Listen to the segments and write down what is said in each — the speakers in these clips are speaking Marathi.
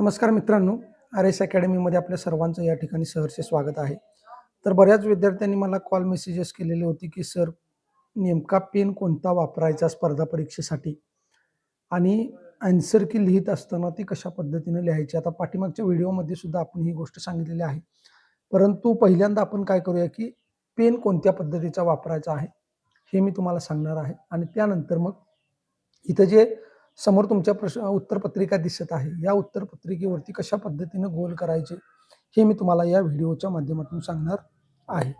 नमस्कार मित्रांनो आर एस अकॅडमीमध्ये आपल्या सर्वांचं या ठिकाणी सहर्ष स्वागत आहे. तर बऱ्याच विद्यार्थ्यांनी मला कॉल मेसेजेस केलेले होते की सर नेमका पेन कोणता वापरायचा स्पर्धा परीक्षेसाठी? आणि अँसर की लिहित असताना ती कशा पद्धतीने लिहायची? आता पाठीमागच्या व्हिडिओमध्ये सुद्धा आपण ही गोष्ट सांगितलेली आहे. परंतु पहिल्यांदा आपण काय करूया की पेन कोणत्या पद्धतीचा वापरायचा आहे हे मी तुम्हाला सांगणार आहे. आणि त्यानंतर मग इथं जे समोर तुमच्या प्रश्न उत्तरपत्रिका दिसत आहे. या उत्तरपत्रिकेवरती कशा पद्धतीनं गोल करायचे हे मी तुम्हाला या व्हिडिओच्या माध्यमातून सांगणार आहे.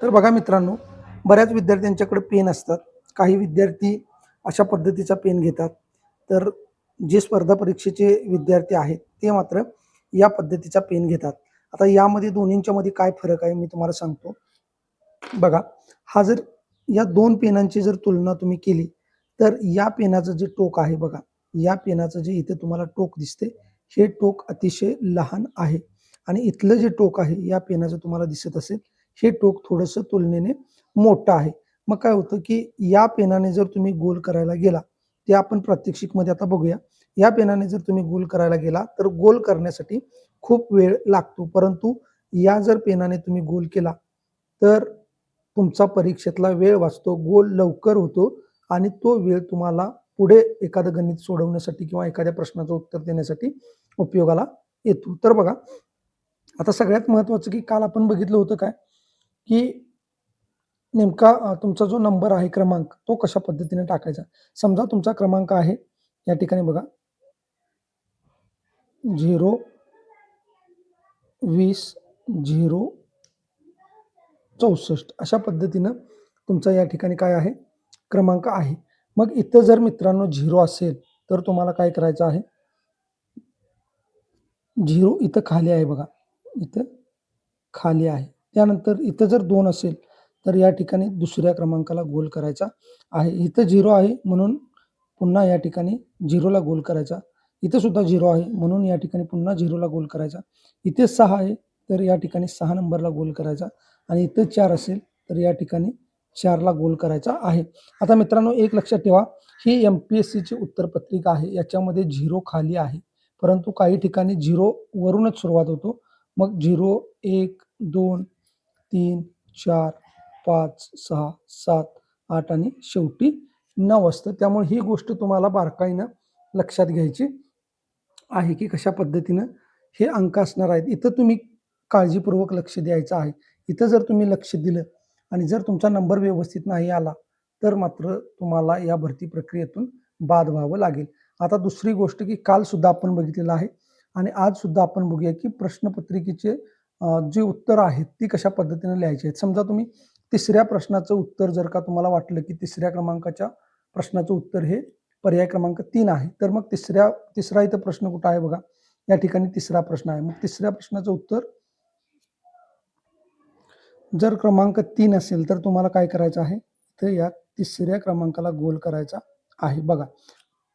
तर बघा मित्रांनो बऱ्याच विद्यार्थ्यांच्याकडे पेन असतात. काही विद्यार्थी अशा पद्धतीचा पेन घेतात. तर जे स्पर्धा परीक्षेचे विद्यार्थी आहेत ते मात्र या पद्धतीचा पेन घेतात. आता यामध्ये दोन्हींच्या मध्ये काय फरक आहे मी तुम्हाला सांगतो. बघा हा जर या दोन पेनांची जर तुलना तुम्ही केली तर या पेनाचं जे टोक आहे बघा या पेनाचं जे इथे तुम्हाला टोक दिसते हे टोक अतिशय लहान आहे. आणि इथलं जे टोक आहे या पेनाचं तुम्हाला दिसत असेल हे टोक थोडंसं तुलनेने मोठं आहे. मग काय होतं की या पेनाने जर तुम्ही गोल करायला गेला ते आपण प्रात्यक्षिकमध्ये आता बघूया. या पेनाने जर तुम्ही गोल करायला गेला तर गोल करण्यासाठी खूप वेळ लागतो. परंतु या जर पेनाने तुम्ही गोल केला तर तुमचा परीक्षेतला वेळ वाचतो गोल लवकर होतो आणि तो वेळ तुम्हाला पुढे एखादं गणित सोडवण्यासाठी किंवा एखाद्या प्रश्नाचं उत्तर देण्यासाठी उपयोगाला येतो. तर बघा आता सगळ्यात महत्त्वाचं की काल आपण बघितलं होतं काय? की नेमका तुमचा जो नंबर आहे क्रमांक तो कशा पद्धतीने टाकायचा? समजा तुमचा क्रमांक आहे या ठिकाणी बघा. झिरो वीस झिरो चौसष्ट अशा पद्धतीनं तुमचा या ठिकाणी काय आहे? क्रमांक आहे. मग इथं जर मित्रांनो झिरो असेल तर तुम्हाला काय करायचं आहे? झिरो इथं खाली आहे बघा. इथं खाली आहे. त्यानंतर इथं जर दोन असेल तर या ठिकाणी दुसऱ्या क्रमांकाला गोल करायचा आहे. इथं झिरो आहे म्हणून पुन्हा या ठिकाणी झिरोला गोल करायचा. इथं सुद्धा झिरो आहे म्हणून या ठिकाणी पुन्हा झिरोला गोल करायचा. इथे सहा आहे तर या ठिकाणी सहा नंबरला गोल करायचा आणि इथं चार असेल तर या ठिकाणी चारला गोल करायचा आहे. आता मित्रांनो एक लक्षात ठेवा ही एम पी एस सीची उत्तरपत्रिका आहे. याच्यामध्ये झिरो खाली आहे. परंतु काही ठिकाणी झिरो वरूनच सुरुवात होतो. मग झिरो एक दोन तीन चार पाच सहा सात आठ आणि शेवटी नऊ असतं. त्यामुळे ही गोष्ट तुम्हाला बारकाईनं लक्षात घ्यायची आहे की कशा पद्धतीनं हे अंक असणार आहेत. इथं तुम्ही काळजीपूर्वक लक्ष द्यायचं आहे. इथं जर तुम्ही लक्ष दिलं आणि जर तुमचा नंबर व्यवस्थित नाही आला तर मात्र तुम्हाला या भरती प्रक्रियेतून बाद व्हावं लागेल. आता दुसरी गोष्ट की कालसुद्धा आपण बघितलेलं आहे आणि आजसुद्धा आपण बघूया की प्रश्नपत्रिकेचे जे उत्तर आहेत ती कशा पद्धतीने लिहायची आहेत. समजा तुम्ही तिसऱ्या प्रश्नाचं उत्तर जर का तुम्हाला वाटलं की तिसऱ्या क्रमांकाच्या प्रश्नाचं उत्तर हे पर्याय क्रमांक तीन आहे तर मग तिसऱ्या तिसरा इथं प्रश्न कुठं आहे बघा? या ठिकाणी तिसरा प्रश्न आहे. मग तिसऱ्या प्रश्नाचं उत्तर जर क्रमांक तीन असेल तर तुम्हाला काय करायचं आहे? तर या तिसऱ्या क्रमांकाला गोल करायचा आहे. बघा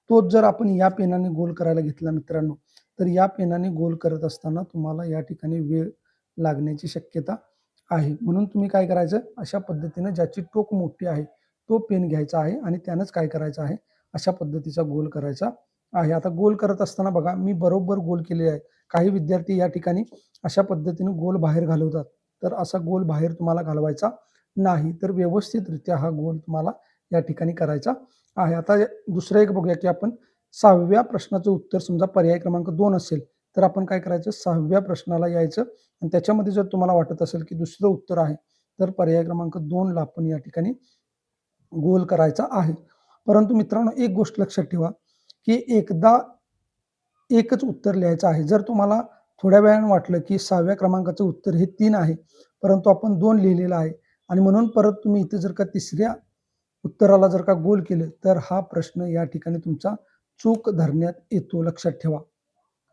तोच जर आपण या पेनाने गोल करायला घेतला मित्रांनो तर या पेनाने गोल करत असताना तुम्हाला या ठिकाणी वेळ लागण्याची शक्यता आहे. म्हणून तुम्ही काय करायचं? अशा पद्धतीनं ज्याची टोक मोठी आहे तो पेन घ्यायचा आहे आणि त्यानंच काय करायचं आहे? अशा पद्धतीचा गोल करायचा आहे. आता गोल करत असताना बघा मी बरोबर गोल केले आहे. काही विद्यार्थी या ठिकाणी अशा पद्धतीने गोल बाहेर घालवतात. तर असा गोल बाहेर तुम्हाला घालवायचा नाही. तर व्यवस्थितरित्या हा गोल तुम्हाला या ठिकाणी करायचा आहे. आता दुसरं एक बघूया की आपण सहाव्या प्रश्नाचं उत्तर समजा पर्याय क्रमांक दोन असेल तर आपण काय करायचं? सहाव्या प्रश्नाला यायचं आणि त्याच्यामध्ये जर तुम्हाला वाटत असेल की दुसरं उत्तर आहे तर पर्याय क्रमांक दोनला आपण या ठिकाणी गोल करायचा आहे. परंतु मित्रांनो एक गोष्ट लक्षात ठेवा की एकदा एकच उत्तर लिहायचं आहे. जर तुम्हाला थोड्या वेळानं वाटलं की सहाव्या क्रमांकाचं उत्तर हे तीन आहे. परंतु आपण दोन लिहिलेलं आहे. आणि म्हणून परत तुम्ही इथे जर का तिसऱ्या उत्तराला जर का गोल केलं तर हा प्रश्न या ठिकाणी तुमचा चूक धरण्यात येतो. लक्षात ठेवा.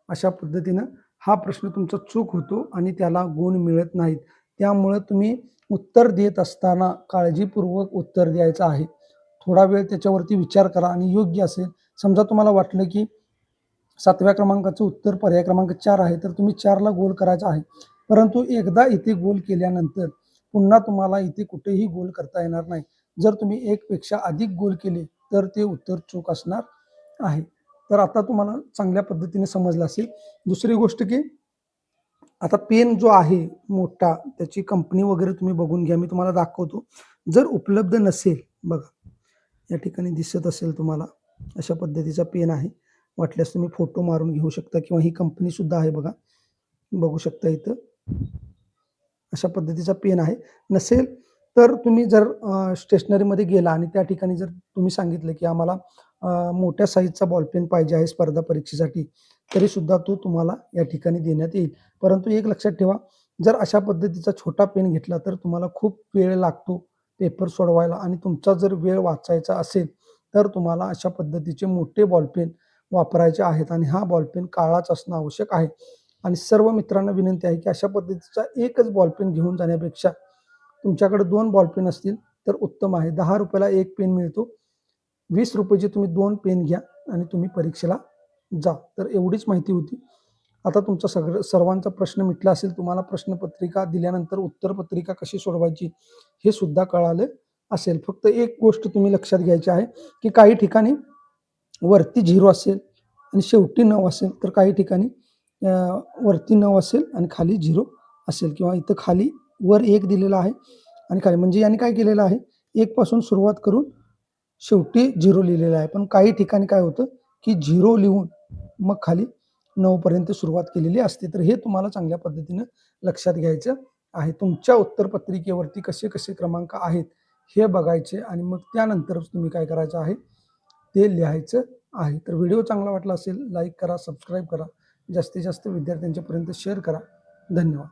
अशा पद्धतीनं हा प्रश्न तुमचा चूक होतो आणि त्याला गुण मिळत नाहीत. त्यामुळं तुम्ही उत्तर देत असताना काळजीपूर्वक उत्तर द्यायचं आहे. थोडा वेळ त्याच्यावरती विचार करा आणि योग्य असेल. समजा तुम्हाला वाटलं की सातव्या क्रमांकाचं उत्तर पर्याय क्रमांक चार आहे तर तुम्ही चारला गोल करायचा आहे. परंतु एकदा इथे गोल केल्यानंतर पुन्हा तुम्हाला इथे कुठेही गोल करता येणार नाही. जर तुम्ही एकपेक्षा अधिक गोल केले तर ते उत्तर चूक असणार आहे. तर आता तुम्हाला चांगल्या पद्धतीने समजलं असेल. दुसरी गोष्ट की आता पेन जो आहे मोठा त्याची कंपनी वगैरे तुम्ही बघून घ्या. मी तुम्हाला दाखवतो. जर उपलब्ध नसेल बघा या ठिकाणी दिसत असेल तुम्हाला अशा पद्धतीचा पेन आहे. वाटल्यास तुम्ही फोटो मारून घेऊ शकता किंवा ही कंपनी सुद्धा आहे बघा. बघू शकता इथं. अशा पद्धतीचा पेन आहे. नसेल तर तुम्ही जर स्टेशनरीमध्ये गेला आणि त्या ठिकाणी जर तुम्ही सांगितलं की आम्हाला मोठ्या साईजचा बॉलपेन पाहिजे आहे स्पर्धा परीक्षेसाठी तरी सुद्धा तो तुम्हाला या ठिकाणी देण्यात येईल. परंतु एक लक्षात ठेवा जर अशा पद्धतीचा छोटा पेन घेतला तर तुम्हाला खूप वेळ लागतो पेपर सोडवायला आणि तुमचा जर वेळ वाचायचा असेल तर तुम्हाला अशा पद्धतीचे मोठे बॉलपेन वापरायचे आहेत आणि हा बॉलपेन काळाच असणं आवश्यक आहे. आणि सर्व मित्रांना विनंती आहे की अशा पद्धतीचा एकच बॉलपेन घेऊन जाण्यापेक्षा तुमच्याकडे दोन बॉलपेन असतील तर उत्तम आहे. दहा रुपयाला एक पेन मिळतो. वीस रुपयाचे तुम्ही दोन पेन घ्या आणि तुम्ही परीक्षेला जा. तर एवढीच माहिती होती. आता तुमचा सगळं सर्वांचा प्रश्न मिटला असेल तुम्हाला प्रश्नपत्रिका दिल्यानंतर उत्तरपत्रिका कशी सोडवायची हे सुद्धा कळालं असेल. फक्त एक गोष्ट तुम्ही लक्षात घ्यायची आहे की काही ठिकाणी वरती झिरो असेल आणि शेवटी नऊ असेल तर काही ठिकाणी वरती नऊ असेल आणि खाली झिरो असेल किंवा इथं खाली वर एक दिलेला आहे आणि खाली. म्हणजे यांनी काय केलेलं आहे? एकपासून सुरुवात करून शेवटी झिरो लिहिलेलं आहे. पण काही ठिकाणी काय होतं की झिरो लिहून मग खाली नऊपर्यंत सुरुवात केलेली असते. तर हे तुम्हाला चांगल्या पद्धतीनं लक्षात घ्यायचं आहे. तुमच्या उत्तरपत्रिकेवरती कसे कसे क्रमांक आहेत हे बघायचे आणि मग त्यानंतरच तुम्ही काय करायचं आहे? ते लिहायचं आहे. तर व्हिडिओ चांगला वाटला असेल लाईक करा सबस्क्राईब करा. जास्तीत जास्त विद्यार्थ्यांच्यापर्यंत शेअर करा. धन्यवाद.